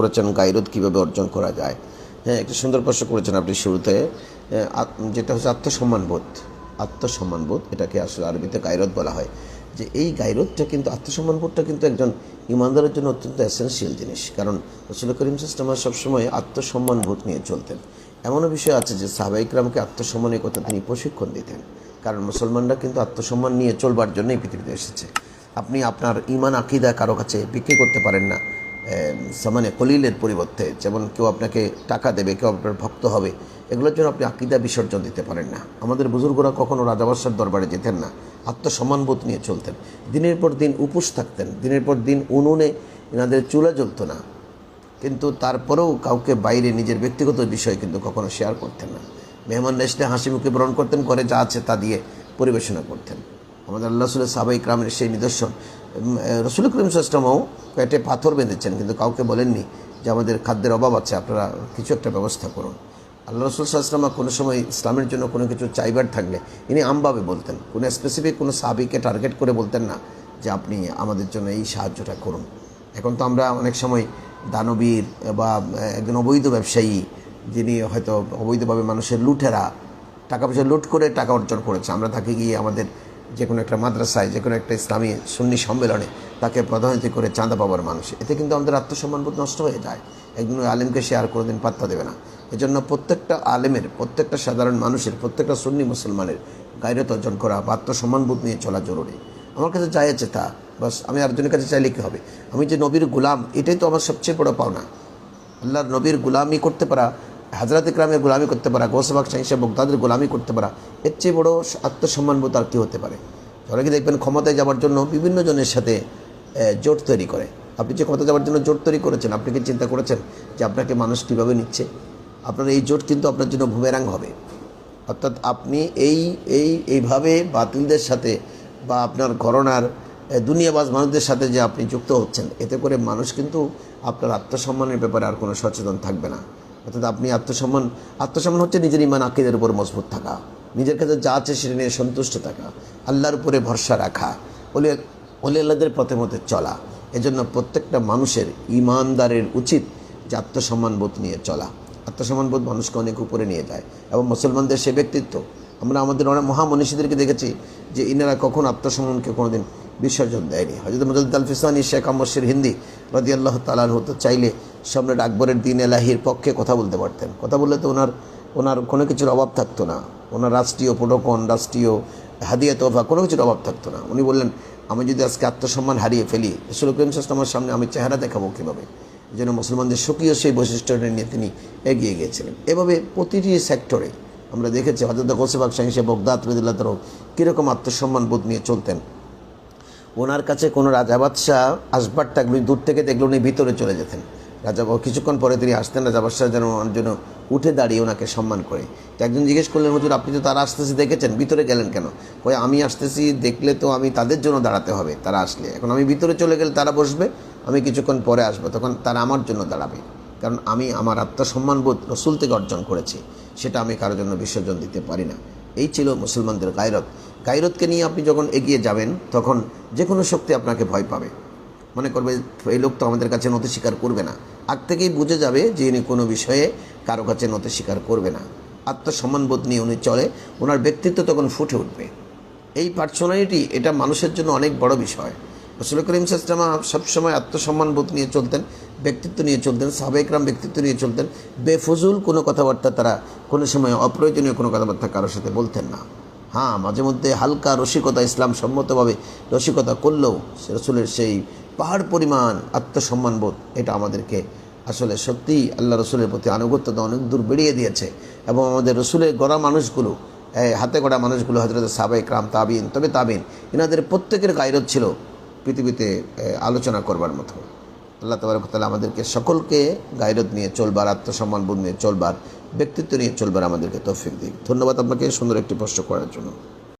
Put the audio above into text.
করেছেন, গাইরত কীভাবে অর্জন করা যায়। হ্যাঁ একটা সুন্দর প্রশ্ন করেছেন আপনি শুরুতে। যেটা হচ্ছে আত্মসম্মানবোধ। আত্মসম্মানবোধ এটাকে আসলে আরবিতে গাইরত বলা হয়। যে এই গাইরতটা কিন্তু, আত্মসম্মানবোধটা কিন্তু একজন ইমানদারের জন্য অত্যন্ত এসেন্সিয়াল জিনিস। কারণ রসুল করিম সিস্টেমার সবসময় আত্মসম্মানবোধ নিয়ে চলতেন। এমনও বিষয় আছে যে সাহাবাইকরামকে আত্মসম্মানের কথা তিনি প্রশিক্ষণ দিতেন। কারণ মুসলমানরা কিন্তু আত্মসম্মান নিয়ে চলবার জন্যই পৃথিবীতে এসেছে। আপনি আপনার ইমান আকিদা কারও কাছে বিক্রি করতে পারেন না। সামানে কলিলের পরিবর্তে যেমন কেউ আপনাকে টাকা দেবে, কেউ আপনার ভক্ত হবে, এগুলোর জন্য আপনি আকিদা বিসর্জন দিতে পারেন না। আমাদের বুজুর্গরা কখনও রাজাবাসার দরবারে যেতেন না, আত্মসম্মানবোধ নিয়ে চলতেন। দিনের পর দিন উপোস থাকতেন, দিনের পর দিন উনুনে এনাদের চুলা জ্বলতো না। কিন্তু তারপরেও কাউকে বাইরে নিজের ব্যক্তিগত বিষয় কিন্তু কখনো শেয়ার করতেন না। মেহমান এসে হাসি মুখে বরণ করতেন করে যা আছে তা দিয়ে পরিবেশনা করতেন। আমাদের আল্লাহ সাবাই ক্রামের সেই নিদর্শন রসুল করিম সাস্টামও পেটে পাথর বেঁধেছেন, কিন্তু কাউকে বলেননি যে আমাদের খাদ্যের অভাব আছে, আপনারা কিছু একটা ব্যবস্থা করুন। আল্লাহ রসুল সাহসালামা কোনো সময় ইসলামের জন্য কোনো কিছু চাইবার থাকলে ইনি আমভাবে বলতেন। কোনো স্পেসিফিক কোনো সাহাবিকে টার্গেট করে বলতেন না যে আপনি আমাদের জন্য এই সাহায্যটা করুন। এখন তো আমরা অনেক সময় দানবীর বা একজন অবৈধ ব্যবসায়ী যিনি হয়তো অবৈধভাবে মানুষের লুটেরা, টাকা পয়সা লুট করে টাকা অর্জন করেছে, আমরা তাকে গিয়ে আমাদের যে কোনো একটা মাদ্রাসায় যে কোনো একটা ইসলামী সুন্নি সম্মেলনে তাকে প্রধানিত করে চাঁদা পাবার মানুষ। এতে কিন্তু আমাদের আত্মসম্মানবোধ নষ্ট হয়ে যায়। একজন আলেমকে সে আর কোনোদিন পাত্তা দেবে না। এজন্য প্রত্যেকটা আলেমের, প্রত্যেকটা সাধারণ মানুষের, প্রত্যেকটা সুন্নি মুসলমানের গাইরত অর্জন করা বা আত্মসম্মানবোধ নিয়ে চলা জরুরি। আমার কাছে যাই আছে তা। বাস, আমি আরেকজনের কাছে চাইলে কী হবে? আমি যে নবীর গুলাম, এটাই তো আমার সবচেয়ে বড় পাওনা। আল্লাহর নবীর গুলামি করতে পারা হাজরাত ইকরামের গোলামি করতে পারা গোসবাক সাহিসা বগদাদের গোলামি করতে পারা, এর চেয়ে বড় আত্মসম্মানবোধ আর কী হতে পারে? অনেকে দেখবেন ক্ষমতায় যাওয়ার জন্য বিভিন্ন জনের সাথে জোট তৈরি করে। আপনি যে ক্ষমতা যাওয়ার জন্য জোট তৈরি করেছেন, আপনি কি চিন্তা করেছেন যে আপনাকে মানুষ কীভাবে নিচ্ছে? আপনার এই জোট কিন্তু আপনার জন্য ভুমেরাং হবে। অর্থাৎ আপনি এই এই, এইভাবে বাতিলদের সাথে বা আপনার করোনার দুনিয়াবাজ মানুষদের সাথে যে আপনি যুক্ত হচ্ছেন, এতে করে মানুষ কিন্তু আপনার আত্মসম্মানের ব্যাপারে আর কোনো সচেতন থাকবে না। অর্থাৎ আপনি আত্মসম্মান আত্মসম্মান হচ্ছে নিজের ইমান আকিদের উপর মজবুত থাকা। নিজের কাছে যা আছে সেটা নিয়ে সন্তুষ্ট থাকা। আল্লাহর উপরে ভরসা রাখা। বলে অলি আল্লাহদের পথে মতে চলা। এজন্য প্রত্যেকটা মানুষের ইমানদারের উচিত যে আত্মসম্মানবোধ নিয়ে চলা। আত্মসম্মানবোধ মানুষকে অনেক উপরে নিয়ে যায় এবং মুসলমানদের সে ব্যক্তিত্ব। আমরা আমাদের অনেক মহামনীষীদেরকে দেখেছি যে ইনারা কখন আত্মসম্মানকে কোনোদিন বিসর্জন দেয়নি। হজরত মজুদ আল ফিসানি শেখ আম্মসির হিন্দি রদি আল্লাহ তালান হতো চাইলে সম্রাট আকবরের দিন এলাহির পক্ষে কথা বলতে পারতেন। কথা বললে তো ওনার ওনার কোনো কিছুর অভাব থাকতো না। ওনার রাষ্ট্রীয় প্রোটোকন, রাষ্ট্রীয় হাদিয়া তোফা কোনো কিছুর অভাব থাকতো না। উনি বললেন, আমি যদি আজকে আত্মসম্মান হারিয়ে ফেলি, রসুল করিম আমার সামনে আমি চেহারা দেখাবো কীভাবে? এই জন্য মুসলমানদের স্বকীয় সেই বৈশিষ্ট্যটা নিয়ে তিনি এগিয়ে গিয়েছিলেন। এভাবে প্রতিটি সেক্টরে আমরা দেখেছি হজরত গোসেবাক সাহিসে বগদাত রদিল্লা তরফ কীরকম আত্মসম্মান বোধ নিয়ে চলতেন। ওনার কাছে কোনো রাজা বাদশাহ আসবার থাকলে, দূর থেকে দেখলে উনি ভিতরে চলে যেতেন। রাজা কিছুক্ষণ পরে তিনি আসতেন রাজা বাদশাহ যেন ওনার জন্য উঠে দাঁড়িয়ে ওনাকে সম্মান করে। তো একজন জিজ্ঞেস করলেন, হুজুর, আপনি তো তারা আসতেছি, দেখেছেন? ভিতরে গেলেন কেন? কই আমি আসতেছি, দেখলে তো আমি তাদের জন্য দাঁড়াতে হবে, তারা আসলে। এখন আমি ভিতরে চলে গেলে তারা বসবে, আমি কিছুক্ষণ পরে আসব, তখন তারা আমার জন্য দাঁড়াবে। কারণ আমি আমার আত্মসম্মানবোধ রসুল থেকে অর্জন করেছি, সেটা আমি কারোর জন্য বিসর্জন দিতে পারি না। এই ছিল মুসলমানদের গায়রত। গায়রতকে নিয়ে আপনি যখন এগিয়ে যাবেন, তখন যে কোনো শক্তি আপনাকে ভয় পাবে। মনে করবে, এই লোক তো আমাদের কাছে নথি স্বীকার করবে না। আগ থেকেই বুঝে যাবে যে ইনি কোনো বিষয়ে কারও কাছে নথি স্বীকার করবে না। আত্মসম্মানবোধ নিয়ে উনি চলে ওনার ব্যক্তিত্ব তখন ফুটে উঠবে। এই পার্সোনালিটি এটা মানুষের জন্য অনেক বড় বিষয়। রসুল করিম সাস্টামা সবসময় আত্মসম্মানবোধ নিয়ে চলতেন, ব্যক্তিত্ব নিয়ে চলতেন, সাবেকরাম ব্যক্তিত্ব নিয়ে চলতেন। বেফজুল কোনো কথাবার্তা তারা কোনো সময় অপ্রয়োজনীয় কোনো কথাবার্তা কারোর সাথে বলতেন না। হ্যাঁ মাঝে মধ্যে হালকা রসিকতা ইসলাম সম্মতভাবে রসিকতা করলেও সে রসুলের সেই পাহাড় পরিমাণ আত্মসম্মানবোধ এটা আমাদেরকে আসলে সত্যিই আল্লাহ রসুলের প্রতি আনুগত্যতা অনেক দূর বেরিয়ে দিয়েছে। এবং আমাদের রসুলের গড়া মানুষগুলো হাতে গড়া মানুষগুলো হজরত সাবেক রাম তাবিন, তবে তাবিন, এনাদের প্রত্যেকের গায়রত ছিল পৃথিবীতে আলোচনা করবার মতো। আল্লাহ তবরক তালা আমাদেরকে সকলকে গায়রত নিয়ে চলবার, আত্মসম্মান বোধ নিয়ে চলবার ব্যক্তিত্ব নিয়ে চলবার আমাদেরকে তৌফিক দিক। ধন্যবাদ আপনাকে সুন্দর একটি প্রশ্ন করার জন্য।